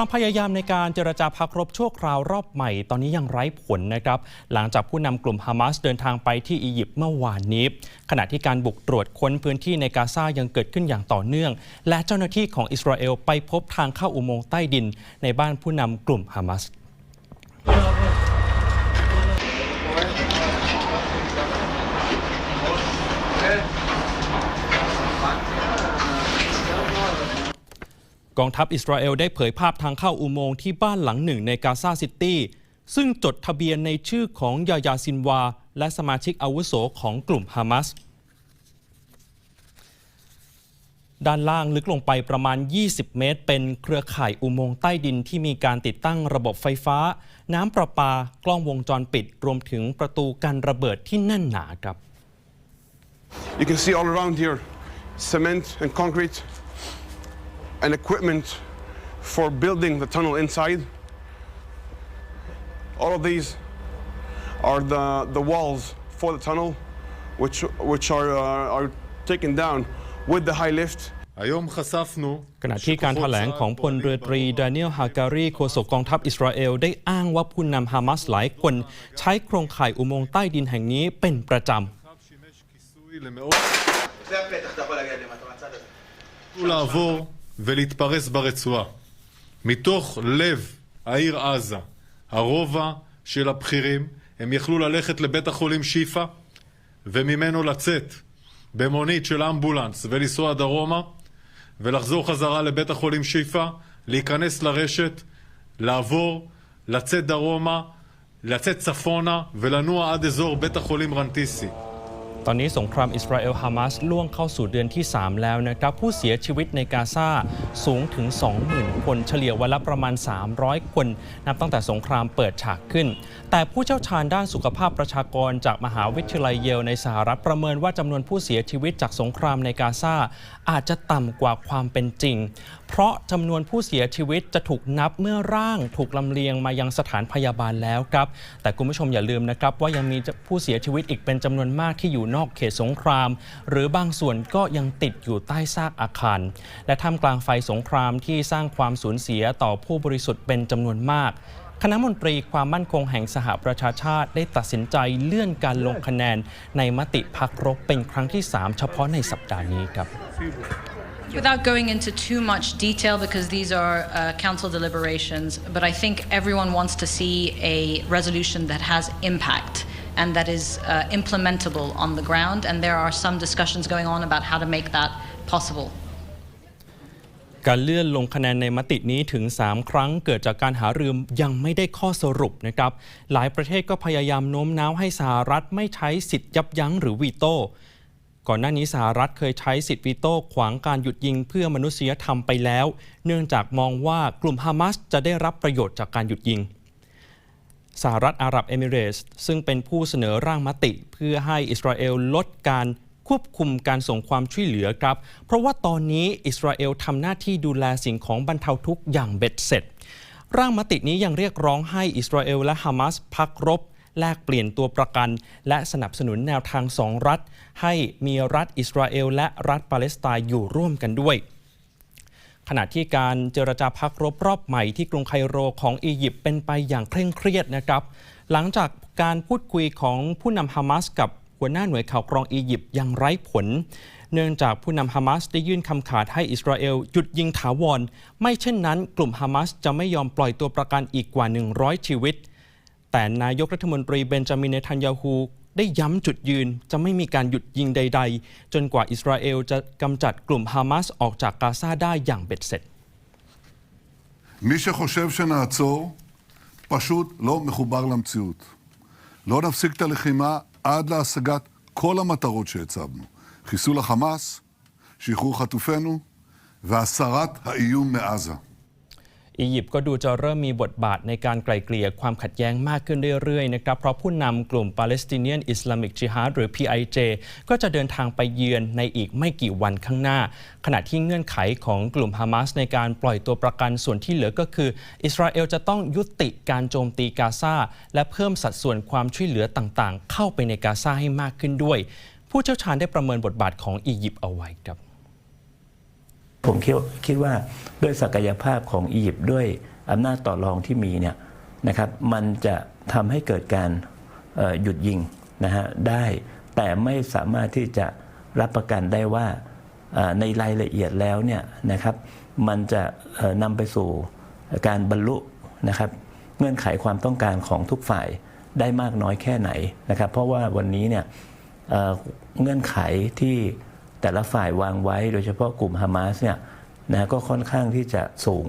ความพยายามในการเจรจาพักรบชั่วคราวรอบใหม่ ตอนนี้ยังไร้ผลนะครับ หลังจากผู้นำกลุ่มฮามาสเดินทางไปที่อียิปต์เมื่อวานนี้ ขณะที่การบุกตรวจค้นพื้นที่ในกาซายังเกิดขึ้นอย่างต่อเนื่อง และเจ้าหน้าที่ของอิสราเอลไปพบทางเข้าอุโมงค์ใต้ดิน ในบ้านผู้นำกลุ่มฮามาส กองทัพอิสราเอลได้เผยภาพทางเข้าอุโมงค์ที่บ้านหลังหนึ่งในกาซาซิตี้ ซึ่งจดทะเบียนในชื่อของยายาซินวา และสมาชิกอาวุโสของกลุ่มฮามาสด้านล่างลึกลงไปประมาณ 20 เมตร เป็นเครือข่ายอุโมงค์ใต้ดินที่มีการติดตั้งระบบไฟฟ้า น้ำประปา กล้องวงจรปิด รวมถึงประตูกันระเบิดที่แน่นหนาครับ You can see all around here cement and concrete an equipment for building the tunnel inside. All of these are the, the walls for the tunnel, which, which are, uh, are taken down with the high lift. ขณะที่การถแถลงของพลเรือตรีดานิเอลฮาการีโฆษกกองทัพอิสราเอล ได้อ้างว่าผู้นำฮามาสหลายคน ใช้โครงข่ายอุโมงค์ใต้ดินแห่งนี้เป็นประจำ ולהתפרס ברצועה. מתוך לב העיר עזה, הרובע של הבכירים, הם יכלו ללכת לבית החולים שיפא וממנו לצאת במונית של אמבולנס ולנסוע דרומה ולחזור חזרה לבית החולים שיפא, להיכנס לרשת, לעבור, לצאת דרומה, לצאת צפונה ולנוע עד אזור בית החולים רנטיסי. ตอนนี้สงครามอิสราเอลฮามาสล่วงเข้าสู่เดือนที่ 3 แล้วนะครับ ผู้เสียชีวิตในกาซาสูงถึง 20,000 คนเฉลี่ยวันละประมาณ 300 คน นับตั้งแต่สงครามเปิดฉากขึ้น แต่ผู้เชี่ยวชาญด้านสุขภาพประชากรจากมหาวิทยาลัยเยลในสหรัฐประเมินว่าจำนวนผู้เสียชีวิตจากสงครามในกาซาอาจจะต่ำกว่าความเป็นจริง เพราะจำนวนผู้เสียชีวิตจะถูกนับเมื่อร่างถูกลำเลียงมายังสถานพยาบาลแล้วครับ แต่คุณผู้ชมอย่าลืมนะครับ ว่ายังมีผู้เสียชีวิตอีกเป็นจำนวนมากที่อยู่นอกเขตสงคราม หรือบางส่วนก็ยังติดอยู่ใต้ซากอาคาร และท่ามกลางไฟสงครามที่สร้างความสูญเสียต่อผู้บริสุทธิ์เป็นจำนวนมากคณะมนตรีความมั่นคงแห่งสหประชาชาติได้ตัดสินใจเลื่อนการลงคะแนนในมติพักรบเป็นครั้งที่ 3 เฉพาะในสัปดาห์นี้ครับ Without going into too much detail, because these are uh, council deliberations, but I think everyone wants to see a resolution that has impact and that is uh, implementable on the ground. And there are some discussions going on about how to make that possible. การเลื่อนลงคะแนนในมตินี้ถึง 3 ครั้งเกิดจากการหารือยังไม่ได้ข้อสรุปนะครับ หลายประเทศก็พยายามโน้มน้าวให้สหรัฐไม่ใช้สิทธิ์ยับยั้งหรือวีโต้ ก่อนหน้านี้สหรัฐเคยใช้สิทธิ์วีโต้ขวางการหยุดยิงเพื่อมนุษยธรรมไปแล้ว เนื่องจากมองว่ากลุ่มฮามาสจะได้รับประโยชน์จากการหยุดยิงสหรัฐอาหรับเอมิเรส์ซึ่งเป็นผู้เสนอร่างมติ เพื่อให้อิสราเอลลดการควบคุมการส่งความช่วยเหลือครับ เพราะว่าตอนนี้อิสราเอลทำหน้าที่ดูแลสิ่งของบรรเทาทุกข์อย่างเบ็ดเสร็จ ร่างมตินี้ยังเรียกร้องให้อิสราเอลและฮามาสพักรบ แลกเปลี่ยนตัวประกัน และสนับสนุนแนวทางสองรัฐ ให้มีรัฐอิสราเอลและรัฐปาเลสไตน์อยู่ร่วมกันด้วยขณะที่การเจรจาพักรบรอบใหม่ที่กรุงไคโรของอียิปต์เป็นไปอย่างเคร่งเครียดนะครับ หลังจากการพูดคุยของผู้นำฮามาสกับหัวหน้าหน่วยข่าวกรองอียิปต์ยังไร้ผล เนื่องจากผู้นำฮามาสได้ยื่นคำขาดให้อิสราเอลหยุดยิงถาวร ไม่เช่นนั้นกลุ่มฮามาสจะไม่ยอมปล่อยตัวประกันอีกกว่า 100 ชีวิต แต่นายกรัฐมนตรีเบนจามินเนทันยาฮูได้ย้ำจุดยืนจะไม่มีการหยุดยิงใด ๆ จนกว่าอิสราเอลจะกำจัดกลุ่มฮามาสออกจากกาซาได้อย่างเบ็ดเสร็จ מי שחושב שנעצור, פשוט לא מחובר למציאות. לא נפסיק את הלחימה עד להשגת כל המטרות שהצבנו. חיסול החמאס, שחרור חטופינו והסרת האיום מעזה. อียิปต์ก็ดูจะเริ่มมีบทบาทในการไกล่เกลี่ยความขัดแย้งมากขึ้นเรื่อยๆนะครับ เพราะผู้นำกลุ่ม Palestinian Islamic Jihad หรือ PIJ ก็จะเดินทางไปเยือนในอีกไม่กี่วันข้างหน้า ขณะที่เงื่อนไขของกลุ่มฮามาสในการปล่อยตัวประกันส่วนที่เหลือก็คือ อิสราเอลจะต้องยุติการโจมตีกาซาและเพิ่มสัดส่วนความช่วยเหลือต่างๆ เข้าไปในกาซาให้มากขึ้นด้วย ผู้เชี่ยวชาญได้ประเมินบทบาทของอียิปต์เอาไว้ครับ ผมคิดคิดว่าด้วยศักยภาพของอียิปต์ด้วยอำนาจต่อรองที่มีเนี่ยนะครับมันจะทำให้เกิดการหยุดยิงนะฮะได้แต่ไม่สามารถที่จะรับประกันได้ว่าในรายละเอียดแล้วเนี่ยนะครับมันจะนำไปสู่การบรรลุนะครับเงื่อนไขความต้องการของทุกฝ่ายได้มากน้อยแค่ไหนนะครับเพราะว่าวันนี้เนี่ยเงื่อนไขที่ แต่ละฝ่ายวางไว้โดยเฉพาะกลุ่มฮามาสเนี่ยนะก็ค่อนข้างที่จะสูง